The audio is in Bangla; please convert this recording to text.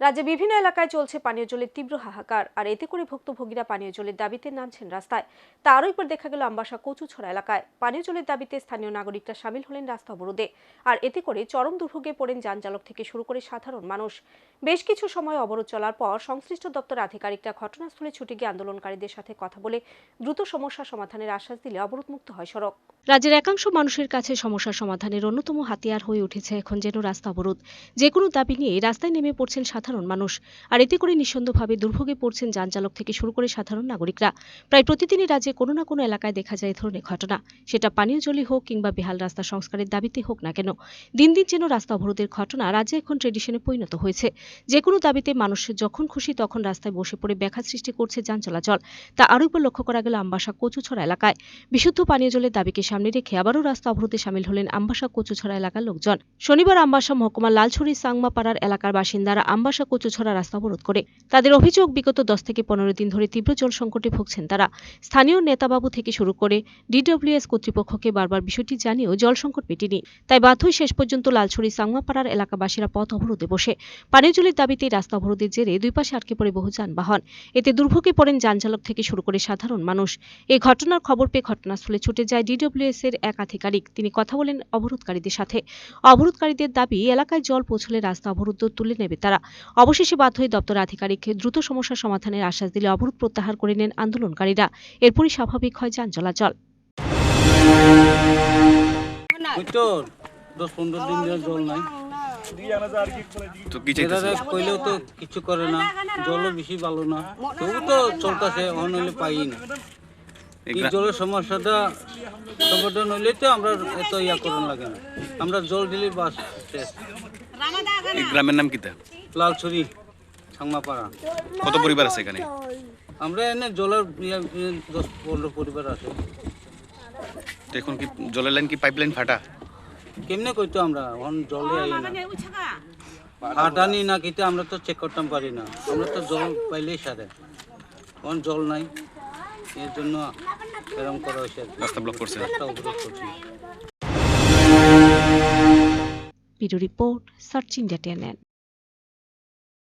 রাজ্যে বিভিন্ন এলাকায় চলছে পানীয় জলের তীব্র হাহাকার, আর এতে করে ভুক্তভোগীরা পানীয় জলের দাবিতে নামছেন রাস্তায়। তারও একবার দেখা গেল আমবাসা কচুছড়া এলাকায়। পানীয় জলের দাবিতে স্থানীয় নাগরিকরা সামিল হলেন রাস্তা অবরোধে, আর এতে করে চরম দুর্ভোগে পড়েন যান চালক থেকে শুরু করে সাধারণ মানুষ। বেশ কিছু সময় অবরোধ চলার পর সংশ্লিষ্ট দপ্তর আধিকারিকরা ঘটনাস্থলে ছুটে গিয়ে আন্দোলনকারীদের সাথে কথা বলে দ্রুত সমস্যা সমাধানের আশ্বাস দিলে অবরোধমুক্ত হয় সড়ক। রাজ্যের একাংশ মানুষের কাছে সমস্যা সমাধানের অন্যতম হাতিয়ার হয়ে উঠেছে এখন যেন রাস্তা অবরোধ। যে কোনো দাবি নিয়ে রাস্তায় নেমে পড়ছেন সাধারণ মানুষ। আর এতে করে নিঃসন্দেহভাবে দুর্ভোগে পড়ছেন যান চালক থেকে শুরু করে সাধারণ নাগরিকরা। প্রায় প্রতিদিনই রাজ্যে কোনো না কোনো এলাকায় দেখা যায় এ ধরনের ঘটনা। সেটা পানীয় জলই হোক কিংবা বেহাল রাস্তা সংস্কারের দাবিতে হোক না কেন, দিন দিন যেন রাস্তা অবরোধের ঘটনা রাজ্যে এখন ট্রেডিশনে পরিণত হয়েছে। যে কোনো দাবিতে মানুষ যখন খুশি তখন রাস্তায় বসে পড়ে ব্যাঘাত সৃষ্টি করছে যান চলাচল। তা আরও একবার লক্ষ্য করা গেল আমবাসা কচুছড়া এলাকায়। বিশুদ্ধ পানীয় জলের দাবিকে সামনে রেখে আবারও রাস্তা অবরোধে সামিল হলেন আমবাসা কচুছড়া এলাকার লোকজন। শনিবার আমবাসা মহকুমা লালছড়ি সাংমাপাড়ার এলাকার বাসিন্দারা আমবাসা কচুছড়া রাস্তা অবরোধ করে। তাদের অভিযোগ, বিগত দশ থেকে পনেরো দিন ধরে তীব্র জল সংকটে ভুগছেন তারা। স্থানীয় নেতাবাবু থেকে শুরু করে ডিডব্লিউএস কর্তৃপক্ষকে বারবার বিষয়টি জানিয়েও জল সংকট মেটেনি। তাই বাধ্যই শেষ পর্যন্ত লালছড়ি সাংমাপাড়ার এলাকাবাসীরা পথ অবরোধে বসে। পানীয় জলের দাবিতে রাস্তা অবরোধের জেরে দুই পাশে আটকে পড়ে বহু যানবাহন। এতে দুর্ভোগে পড়েন যানচালক থেকে শুরু করে সাধারণ মানুষ। এই ঘটনার খবর পেয়ে ঘটনাস্থলে ছুটে যায় ডিডব্লিউএস এর এক আধিকারিক। তিনি কথা বলেন অবরোধকারীদের সাথে। অবরোধকারীদের দাবি, এলাকায় জল পৌঁছলে রাস্তা অবরুদ্ধ তুলে নেবে তারা। অবশেষে বাধ্য হয়ে দপ্তর আধিকারিককে দ্রুত সমস্যা সমাধানের আশ্বাস দিলে অবরোধ প্রত্যাহার করে নেন আন্দোলনকারীরা। এরপরই স্বাভাবিক হয় যান চলাচল। দশ পনেরো দিন ধরে জল নাই। তো কি চাইতেছে? কইলেও তো কিছু করে না জলও বেশি ভালো না। তবু তো চলতেছে অন হইলে পাই না। জলের সমস্যাটা সমাধান হইলে তো আমরা এত ইয়া করুন লাগে না। আমরা জল দিলে বাস এই গ্রামের নাম কিতা লালছড়ি সাংমাপাড়া। কত পরিবার আছে এখানে? আমরা এনে জলের ইয়া ইয়া দশ পনেরো পরিবার আছে। তো এখন কি জলের লাইন কি পাইপলাইন ফাটা? কেমনে কইতো আমরা? এখন জলে আই না। হাঁটানি না কিতে আমরা তো চেক করতাম পারি না। আমরা তো জল পাইলেই সারে। এখন জল নাই। এর জন্য এরকম করা হয়েছে। রাস্তা ব্লক করছে। রাস্তা অবরোধ করছি। Video report search India টেনেন